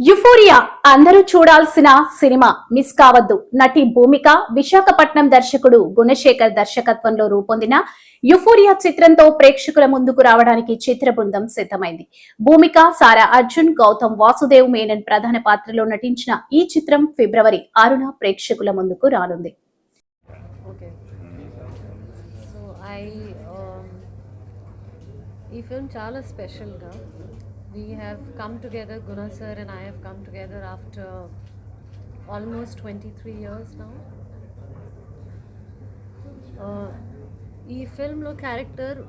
Euphoria అందరూ చూడాల్సిన cinema. Miss కావద్దు. నటి భూమిక విశాఖపట్నం దర్శకుడు గుణశేఖర్ దర్శకత్వంలో రూపొందిన యుఫోరియా చిత్రంతో ప్రేక్షకుల ముందుకు రావడానికి చిత్ర బృందం సిద్ధమైంది. భూమిక సారా అర్జున్ గౌతమ్ వాసుదేవ్ మేనన్ ప్రధాన పాత్రలో నటించిన ఈ చిత్రం ఫిబ్రవరి ఆరున ప్రేక్షకుల ముందుకు రానుంది. ఈ ఫిల్మ్ చాలా స్పెషల్గా We have come together Guna sir and I have come together after almost twenty three years now ఈ ఫిల్మ్లో character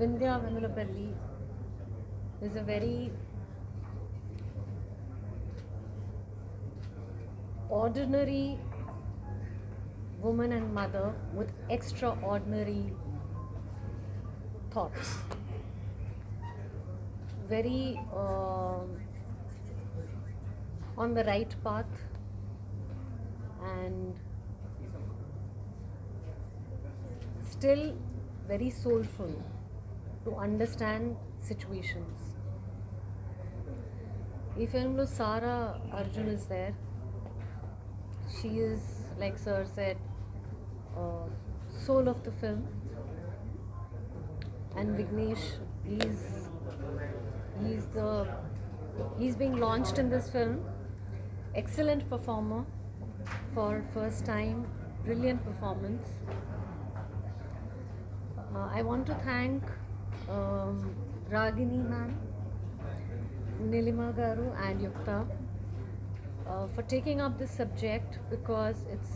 Vindhya Venulapalli is a very ordinary woman and mother with extraordinary thoughts. very uh, on the right path and still very soulful to understand situations. The film lo Sara Arjun is there. She is, like Sir said, uh, soul of the film. And Vignesh is he's the he's being launched in this film. Excellent performer for first time. Brilliant performance. Uh, i want to thank um, ragini ma'am nilima garu and yukta uh, for taking up this subject because it's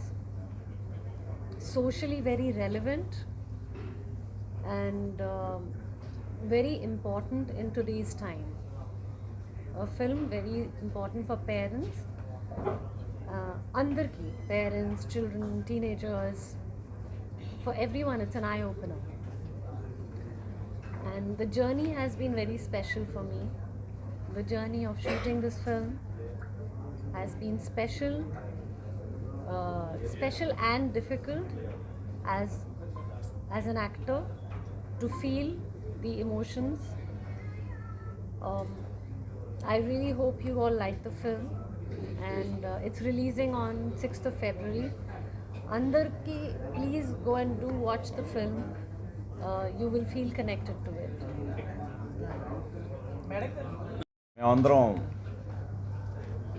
socially very relevant and um, very important in today's time. A film very important for parents, uh, andarki, parents, children, teenagers, for everyone, it's an eye opener. And the journey has been very special for me. The journey of shooting this film has been special, uh, special and difficult as as an actor to feel the emotions. Um, I really hope you all like the film, and uh, it's releasing on 6th of February. Andarki, please go and do watch the film. Uh, you will feel connected to it. మేమందరం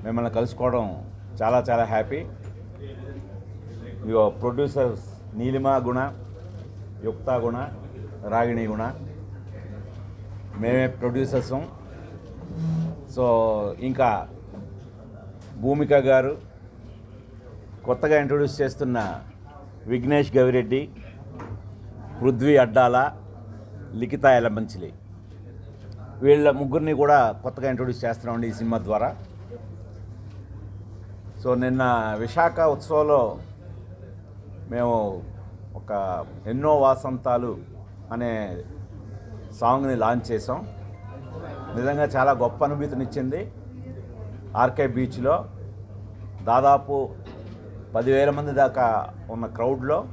మిమ్మల్ని కలుసుకోవడం చాలా చాలా happy ఇగో producers Neelima గుణ యుక్త గుణ రాగిణి గుణ మేమే producers. So ఇంకా భూమిక గారు కొత్తగా ఇంట్రొడ్యూస్ చేస్తున్న విఘ్నేష్ గవిరెడ్డి పృథ్వీ అడ్డాల లిఖిత ఎలమంచిలి వీళ్ళ ముగ్గురిని కూడా కొత్తగా ఇంట్రొడ్యూస్ చేస్తున్నామండి ఈ సినిమా ద్వారా. సో నిన్న విశాఖ ఉత్సవంలో మేము ఒక ఎన్నో వాసంతాలు అనే సాంగ్ని లాంచ్ చేసాం నిజంగా చాలా గొప్ప అనుభూతినిచ్చింది. ఆర్కే బీచ్లో దాదాపు పదివేల మంది దాకా ఉన్న క్రౌడ్లో.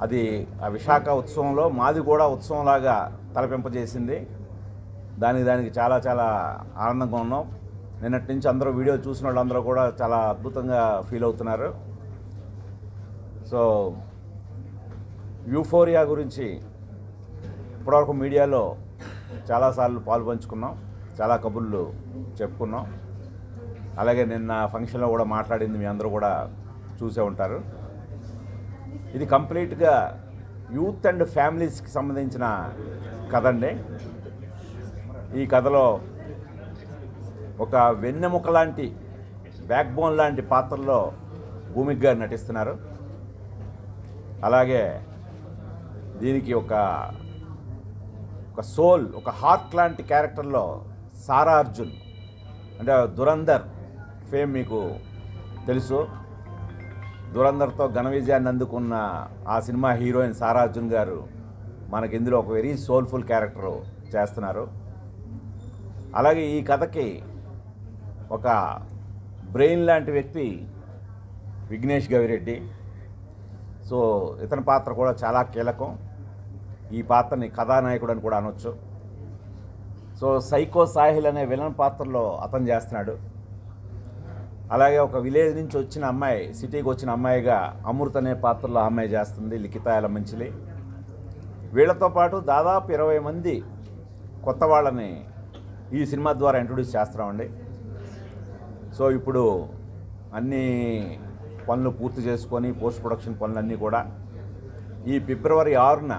అది ఆ విశాఖ ఉత్సవంలో మాది కూడా ఉత్సవంలాగా తలపింపజేసింది. దానికి దానికి చాలా చాలా ఆనందంగా ఉన్నాం. నిన్నటి నుంచి అందరూ వీడియో చూసిన వాళ్ళందరూ కూడా చాలా అద్భుతంగా ఫీల్ అవుతున్నారు. సో యూఫోరియా గురించి ఇప్పటివరకు మీడియాలో చాలాసార్లు పాలు పంచుకున్నాం చాలా కబుర్లు చెప్పుకున్నాం. అలాగే నిన్న ఫంక్షన్లో కూడా మాట్లాడింది మీ అందరూ కూడా చూసే ఉంటారు. ఇది కంప్లీట్గా యూత్ అండ్ ఫ్యామిలీస్కి సంబంధించిన కథ అండి ఈ కథలో ఒక వెన్నెముక లాంటి బ్యాక్బోన్ లాంటి పాత్రలో భూమిక గారు నటిస్తున్నారు. అలాగే దీనికి ఒక ఒక సోల్ ఒక హార్ట్ లాంటి క్యారెక్టర్లో సారా అర్జున్ అంటే దురందర్ ఫేమ్ మీకు తెలుసు. దురందర్తో ఘన విజయాన్ని అందుకున్న ఆ సినిమా హీరోయిన్ సారా అర్జున్ గారు మనకి ఇందులో ఒక వెరీ సోల్ఫుల్ క్యారెక్టర్ చేస్తున్నారు. అలాగే ఈ కథకి ఒక బ్రెయిన్ లాంటి వ్యక్తి విఘ్నేష్ గవిరెడ్డి. సో ఇతని పాత్ర కూడా చాలా కీలకం. ఈ పాత్రని కథానాయకుడు అని కూడా అనొచ్చు. సో సైకో సాహిల్ అనే విలన్ పాత్రలో అతను చేస్తున్నాడు. అలాగే ఒక విలేజ్ నుంచి వచ్చిన అమ్మాయి సిటీకి వచ్చిన అమ్మాయిగా అమృత అనే పాత్రలో అమ్మాయి చేస్తుంది లిఖితాయల మంచిలి. వీళ్ళతో పాటు దాదాపు ఇరవై మంది కొత్త వాళ్ళని ఈ సినిమా ద్వారా ఇంట్రొడ్యూస్ చేస్తామండి సో ఇప్పుడు అన్ని పనులు పూర్తి చేసుకొని పోస్ట్ ప్రొడక్షన్ పనులన్నీ కూడా ఈ ఫిబ్రవరి ఆరున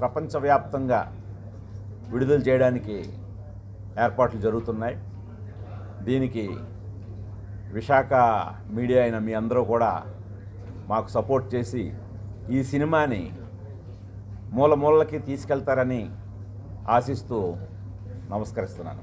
ప్రపంచవ్యాప్తంగా విడుదల చేయడానికి ఏర్పాట్లు జరుగుతున్నాయి. దీనికి విశాఖ మీడియా అయిన మీ అందరూ కూడా మాకు సపోర్ట్ చేసి ఈ సినిమాని మూల మూలకి తీసుకెళ్తారని ఆశిస్తూ నమస్కరిస్తున్నాను.